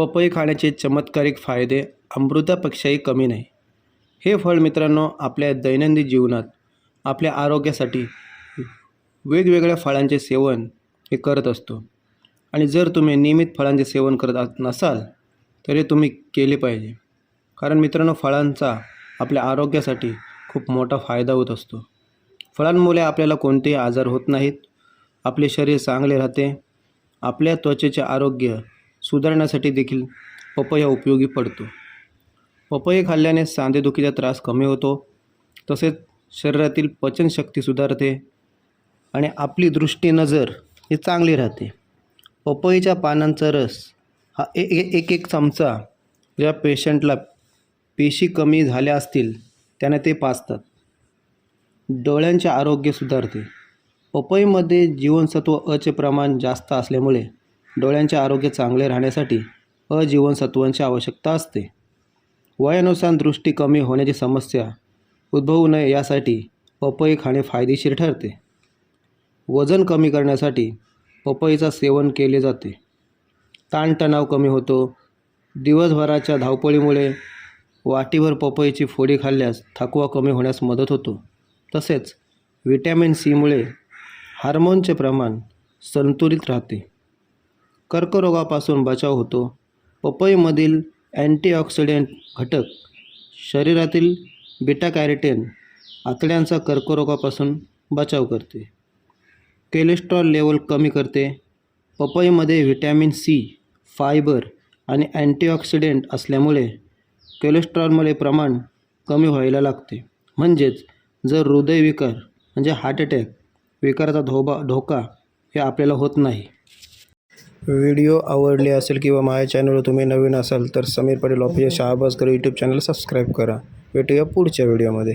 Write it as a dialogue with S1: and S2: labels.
S1: पपई खाण्याचे चमत्कारिक फायदे अमृतापेक्षाही कमी नाही. हे फळ मित्रांनो आपल्या दैनंदिन जीवनात आपल्या आरोग्यासाठी वेगवेगळ्या फळांचे सेवन हे करत असतो. आणि जर तुम्ही नियमित फळांचे सेवन करत नसाल तरी तुम्ही केले पाहिजे. कारण मित्रांनो फळांचा आपल्या आरोग्यासाठी खूप मोठा फायदा होत असतो. फळांमुळे आपल्याला कोणतेही आजार होत नाहीत. आपले शरीर चांगले राहते. आपल्या त्वचेचे आरोग्य सुधारण्यासाठी देखील पपया उपयोगी पडतो. पपई खाल्ल्याने सांधेदुखीचा त्रास कमी होतो तसेच शरीरातील पचनशक्ती सुधारते आणि आपली दृष्टी नजर ही चांगली राहते. पपईच्या पानांचा रस हा ए ए- एक एक चमचा ज्या पेशंटला पेशी कमी झाल्या असतील त्याने ते पाचतात डोळ्यांचे आरोग्य सुधारते. पपईमध्ये जीवनसत्व अचे प्रमाण जास्त असल्यामुळे डोळ्यांचे आरोग्य चांगले राहण्यासाठी अ जीवनसत्वांची आवश्यकता असते. वयानुसार दृष्टी कमी होण्याची समस्या उद्भवू नये यासाठी पपई खाणे फायदेशीर ठरते. वजन कमी करण्यासाठी पपईचा सेवन केले जाते. ताणतणाव कमी होतो. दिवसभराच्या धावपळीमुळे वाटीभर पपईची फोडी खाल्ल्यास थकवा कमी होण्यास मदत होतो. तसेच व्हिटॅमिन सीमुळे हार्मोनचे प्रमाण संतुलित राहते. कर्करोगापासून बचाव होतो. पपईमधील अँटीऑक्सिडेंट घटक शरीरातील बीटा कॅरेटेन आतड्यांचा कर्करोगापासून बचाव करते. कोलेस्ट्रॉल लेवल कमी करते. पपईमध्ये व्हिटॅमिन सी फायबर आणि अँटीऑक्सिडेंट असल्यामुळे कोलेस्ट्रॉलमुळे प्रमाण कमी व्हायला लागते. म्हणजेच जर हृदयविकार म्हणजे हार्ट अटॅक विकाराचा धोबा धोका हे आपल्याला होत नाही. व्हिडिओ आवडले असेल किंवा माझ्या चॅनलवर तुम्ही नवीन असाल तर Sameer Patel official Shahbaz YouTube channel subscribe करा. भेटूया पुढच्या व्हिडिओमध्ये